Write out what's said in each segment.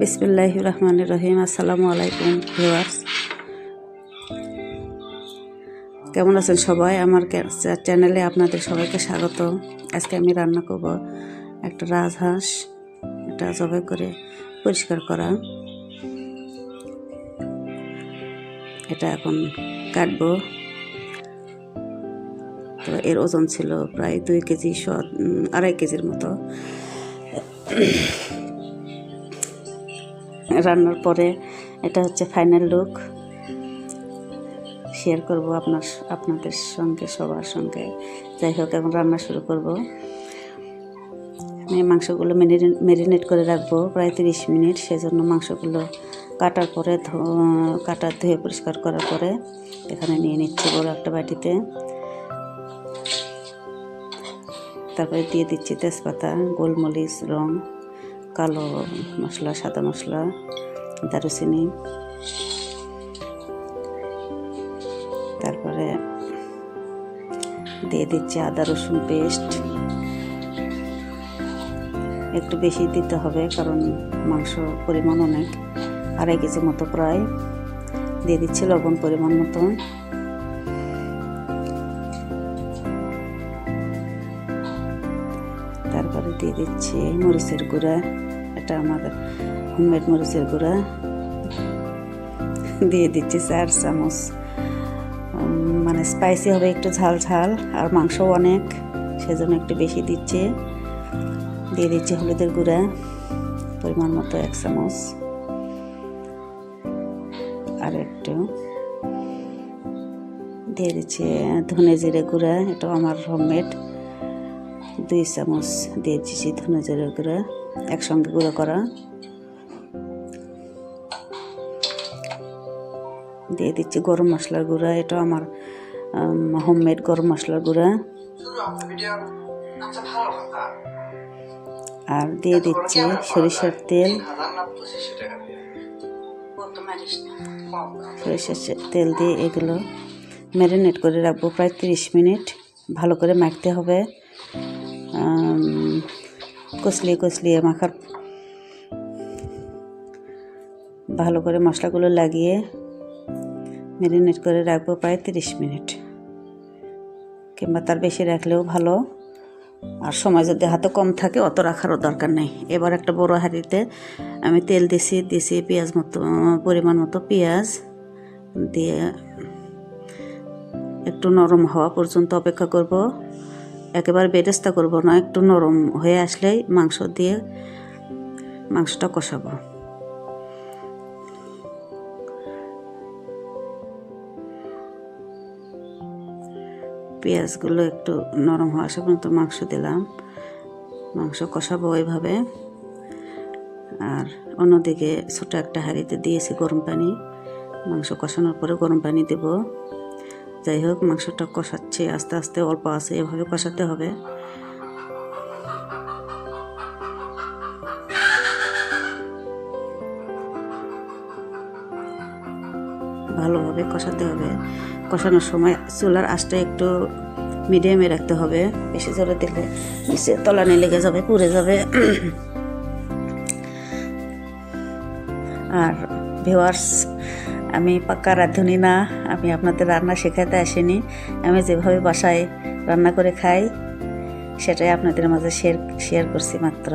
বিসমিল্লাহ রহমান রহিম। আসসালামু আলাইকুম ভিউয়ার্স। কেমন আছেন সবাই? আমার চ্যানেলে আপনাদের সবাইকে স্বাগত। আজকে আমি রান্না করব একটা রাজহাঁস, এটা জবাই করে পরিষ্কার করা। এটা এখন কাটবো। তো এর ওজন ছিল প্রায় দুই কেজি আড়াই কেজির মতো। রান্নার পরে এটা হচ্ছে ফাইনাল লুক শেয়ার করব আপনার, আপনাদের সঙ্গে, সবার সঙ্গে। যাই হোক, এখন রান্না শুরু করব। আমি মাংসগুলো ম্যারিনেট করে রাখব প্রায় তিরিশ মিনিট। সেজন্য মাংসগুলো কাটার পরে কাটা, ধুয়ে পরিষ্কার করার পরে এখানে নিয়ে নিচ্ছি বড় একটা বাটিতে। তারপরে দিয়ে দিচ্ছি তেজপাতা, গোলমরিচ, রং। কালো মশলা, সাদা মশলা, দারুচিনি। তারপরে দিয়ে দিচ্ছি আদা, রসুন পেস্ট। একটু বেশি দিতে হবে কারণ মাংস পরিমাণ অনেক আড়াই কেজি মতো প্রায়। দিয়ে দিচ্ছি লবণ পরিমাণ মতো। তারপরে দিয়ে দিচ্ছি মরিচের গুঁড়া। এটা আমাদের হোমমেড মরিচের গুঁড়া দিয়ে দিচ্ছি, চার চামচ। মানে স্পাইসি হবে একটু ঝাল ঝাল, আর মাংসও অনেক, সেজন্য একটু বেশি দিচ্ছে। দিয়ে দিচ্ছি হলুদের গুঁড়া, পরিমাণ মতো এক চামচ। আর একটু দিয়ে দিচ্ছি ধনে জিরে গুঁড়া, এটাও আমার হোমমেড দুই চামচ দিয়ে দিচ্ছি ধনে জিরে গুঁড়া একসঙ্গে গুঁড়ো করা। দিয়ে দিচ্ছি গরম মশলার গুঁড়া, এটা আমার হোমমেড গরম মশলার গুঁড়া। আর দিয়ে দিচ্ছি সরিষার তেল। সরিষার তেল দিয়ে এগুলো ম্যারিনেট করে রাখব প্রায় তিরিশ মিনিট। ভালো করে মাখতে হবে। কষলিয়ে কষলিয়ে মাখার ভালো করে মশলাগুলো লাগিয়ে ম্যারিনেট করে রাখব প্রায় তিরিশ মিনিট। কিংবা তার বেশি রাখলেও ভালো। আর সময় যদি হাতে কম থাকে, অত রাখারও দরকার নেই। এবার একটা বড় হাঁড়িতে আমি তেল দিছি দিছি পেঁয়াজ মতো, পরিমাণ মতো পেঁয়াজ দিয়ে একটু নরম হওয়া পর্যন্ত অপেক্ষা করব। একেবারে বেরেস্তা করব না, একটু নরম হয়ে আসলেই মাংস দিয়ে মাংসটা কষাবো। পেঁয়াজগুলো একটু নরম হওয়া আসা পর্যন্ত মাংস দিলাম। মাংস কষাবো ওইভাবে। আর অন্যদিকে ছোটো একটা হাঁড়িতে দিয়েছি গরম পানি। মাংস কষানোর পরে গরম পানি দেব। যাই হোক, মাংসটা কষাচ্ছি, আস্তে আস্তে অল্প আছে, এভাবে কষাতে হবে। ভালোভাবে কষাতে হবে। কষানোর সময় চুলার আঁচটা একটু মিডিয়ামে রাখতে হবে। বেশি জোরে দিলে নিচে তলানি লেগে যাবে, পুড়ে যাবে। আর ভিওয়ার্স আমি পাক্কা রাঁধুনি না, আমি আপনাদের রান্না শেখাতে আসিনি। আমি যেভাবে বাসায় রান্না করে খাই, সেটাই আপনাদের মাঝে শেয়ার শেয়ার করছি মাত্র।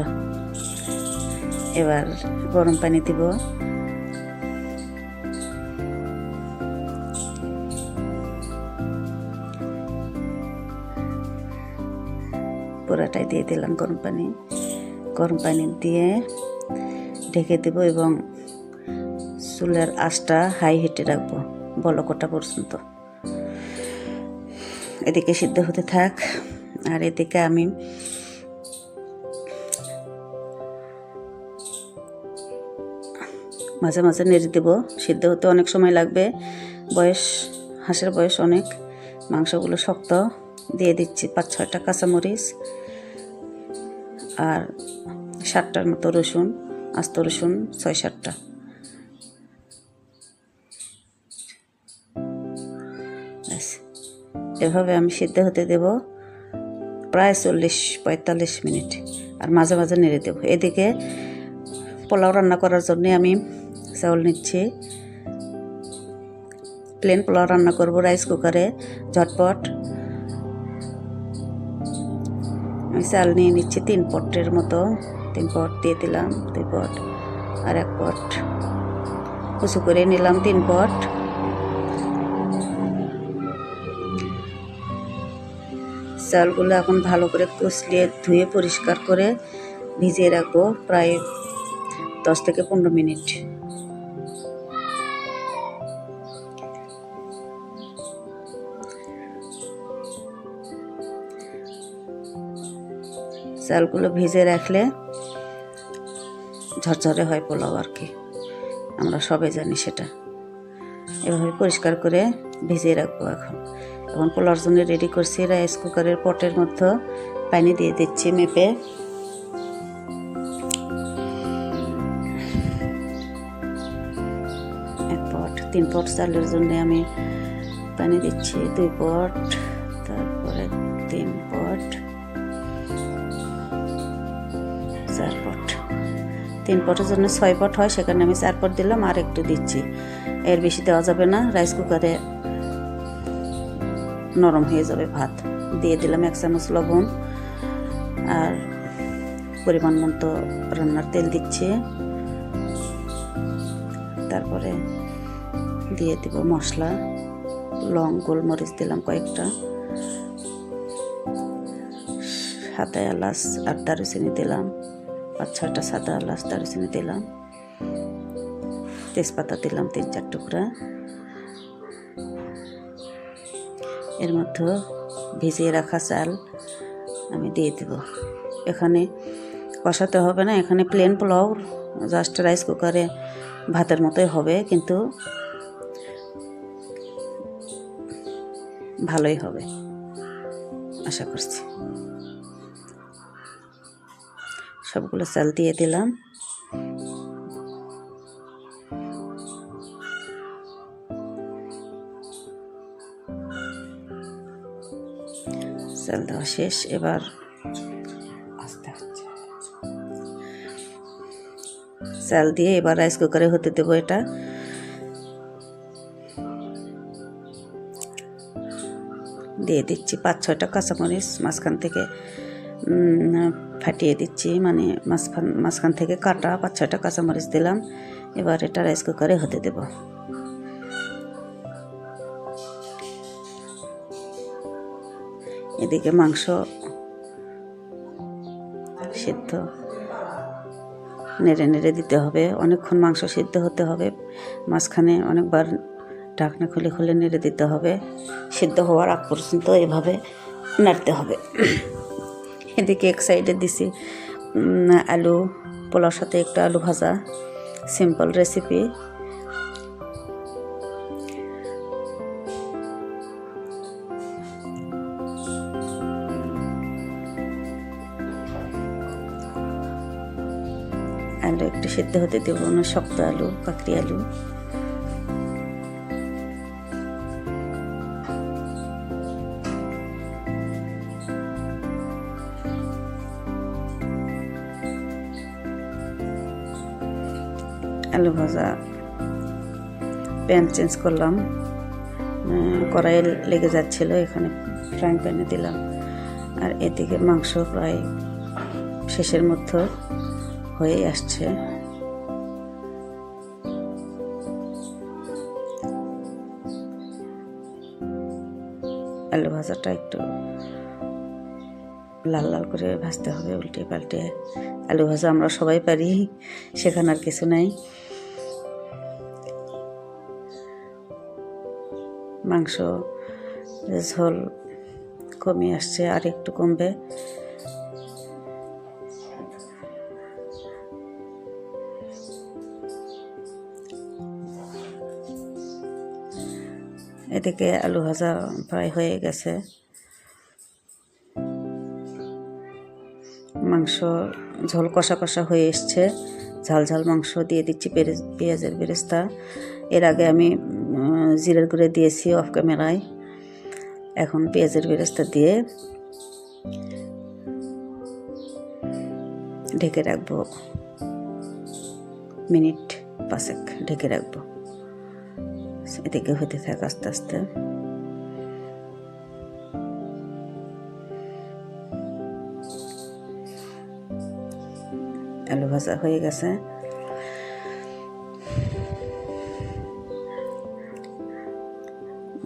এবার গরম পানি দিব। পুরাটাই দিয়ে দিলাম গরম পানি। গরম পানি দিয়ে ঢেকে দেব এবং চুলের আঁচটা হাই হিটে রাখব বলকটা পর্যন্ত। এদিকে সিদ্ধ হতে থাক, আর এদিকে আমি মাঝে মাঝে নেড়ে দেবো। সিদ্ধ হতে অনেক সময় লাগবে, বয়স, হাঁসের বয়স অনেক, মাংসগুলো শক্ত, দিয়ে দিচ্ছি পাঁচ ছয়টা কাঁচামরিচ আর ষাটটার মতো রসুন, আস্ত রসুন, ছয় সাতটা। এভাবে আমি সিদ্ধ হতে দেব প্রায় চল্লিশ, পঁয়তাল্লিশ মিনিট আর মাঝে মাঝে নেড়ে দেবো। এদিকে পোলাও রান্না করার জন্য আমি চাউল নিচ্ছি। প্লেন পোলাও রান্না করব রাইস কুকারে ঝটপট। আমি চাল নিয়ে নিচ্ছি তিন পটের মতো। তিন পট দিয়ে দিলাম, দুই পট আর এক পট। উঁচু করে নিলাম তিন পট। চালগুলো এখন ভালো করে কষলিয়ে ধুয়ে পরিষ্কার করে ভিজিয়ে রাখব প্রায় দশ থেকে পনেরো মিনিট। চালগুলো ভিজে রাখলে ঝরঝরে হয় পোলাও আর কি। আমরা সবাই জানি সেটা। এভাবে পরিষ্কার করে ভিজিয়ে রাখব এখন। এখন পোলার জন্য রেডি করছি রাইস কুকারের পটের মধ্যে পানি দিয়ে দিচ্ছি মেপে। এক পট, তিন পট চালের জন্য আমি পানি দিচ্ছি, দুই পট, তারপরে তিন পট, চার পট। তিন পটের জন্য ছয় পট হয়, সেখানে আমি চার পট দিলাম আর একটু দিচ্ছি। এর বেশি দেওয়া যাবে না রাইস কুকারে নরম হয়ে যাবে ভাত। দিয়ে দিলাম এক চামচ লবণ। আর পরিমাণ মতো রান্নার তেল দিচ্ছে। তারপরে দিয়ে দিব মশলা। লং গোলমরিচ দিলাম কয়েকটা। সাদা এলাচ আর দারুচিনি দিলাম। পাঁচ ছয়টা সাদা এলাচ, দারুচিনি দিলাম। তেজপাতা দিলাম তিন চার টুকরা। এর মধ্যে ভিজিয়ে রাখা চাল আমি দিয়ে দেব। এখানে কষাতে হবে না, এখানে প্লেন পোলাও জাস্ট রাইস কুকারে ভাতের মতোই হবে, কিন্তু ভালোই হবে, আশা করছি। সবগুলো চাল দিয়ে দিলাম। দেওয়া শেষ এবার আস্তে চাল দিয়ে এবার রাইস কুকারে হতে দেবো এটা। দিয়ে দিচ্ছি পাঁচ ছয়টা কাঁচামরিচ মাঝখান থেকে ফাটিয়ে দিচ্ছি মানে মাঝখান মাঝখান থেকে কাটা পাঁচ ছয়টা কাঁচামরিচ দিলাম। এবার এটা রাইস কুকারে হতে দেবো। এদিকে মাংস সিদ্ধ। নেড়ে নেড়ে দিতে হবে। অনেকক্ষণ মাংস সিদ্ধ হতে হবে। মাঝখানে অনেকবার ঢাকনা খুলে খুলে নেড়ে দিতে হবে। সিদ্ধ হওয়ার আগ পর্যন্ত এভাবে নাড়তে হবে। এদিকে এক সাইডে দিছি আলু পোলার সাথে একটা আলু ভাজা। Simple recipe. সিদ্ধ হতে দেবো না, শক্ত আলু কাকরি আলু। আলু ভাজা। প্যান চেঞ্জ করলাম। কড়াইয়ে লেগে যাচ্ছিল, এখানে ফ্রাইং প্যানে দিলাম। আর এদিকে মাংস প্রায় শেষের মধ্যে হয়ে আসছে। আলু ভাজাটা একটু লাল লাল করে ভাজতে হবে, উল্টে পাল্টে। আলু ভাজা আমরা সবাই পারি, সেখানে আর কিছু নাই। মাংস, ঝোল কমে আসছে, আর একটু কমবে। এদিকে আলু ভাজা প্রায় হয়ে গেছে। মাংস ঝোল কষা কষা হয়ে এসছে। ঝাল ঝাল মাংস দিয়ে দিচ্ছি পেঁয়াজের বেরেস্তা। এর আগে আমি জিরের গুঁড়ে দিয়েছি অফ ক্যামেরায়। এখন পেঁয়াজের বেরেস্তা দিয়ে ঢেকে রাখব। মিনিট পাঁচেক ঢেকে রাখব। এদিকে হতে থাকে আস্তে আস্তে। আলু ভাজা হয়ে গেছে।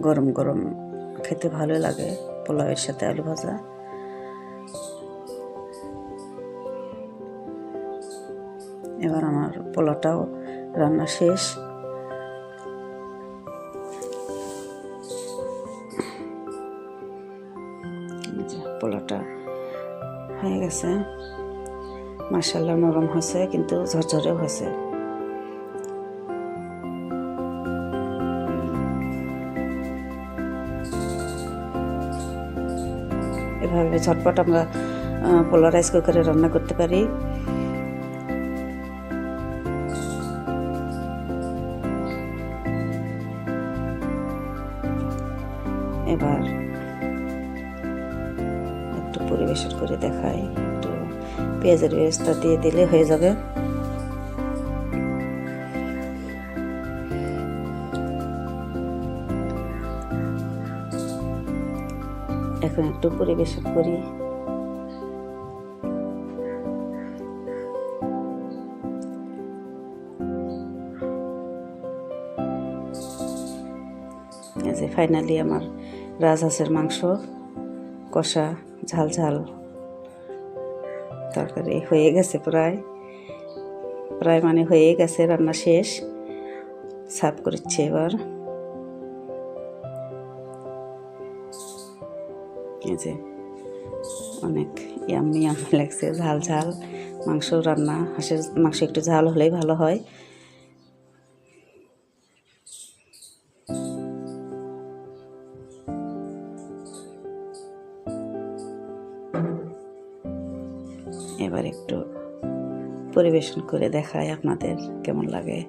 গরম গরম খেতে ভালো লাগে পোলাওয়ের সাথে আলু ভাজা। এবার আমার পোলাওটাও রান্না শেষ। এই হয়ে গেছে। মার্শাল্লাহ নরম হয়েছে, কিন্তু ঝরঝরেও হয়েছে। এভাবে ঝটপট আমরা পোলা রাইস কুকারে রান্না করতে পারি। এবার পরিবেশন করে দেখাই একটু পেঁয়াজের বেরেস্তা দিয়ে দিলে হয়ে যাবে। এখন একটু পরিবেশন করি। ফাইনালি আমার রাজহাঁসের মাংস, কষা। ঝাল ঝাল তরকারি হয়ে গেছে প্রায়। প্রায় মানে হয়ে গেছে, রান্না শেষ। সার্ভ করছি এবার। যে অনেক ইয়াম্মি ইয়াম্মি লাগছে, ঝাল ঝাল। মাংস রান্না, হাঁসের মাংস একটু ঝাল হলেই ভালো হয়। এবার একটু পরিবেশন করে দেখায় আপনাদের কেমন লাগে।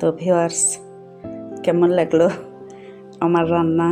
তো ভিওয়ার্স কেমন লাগল আমার রান্না?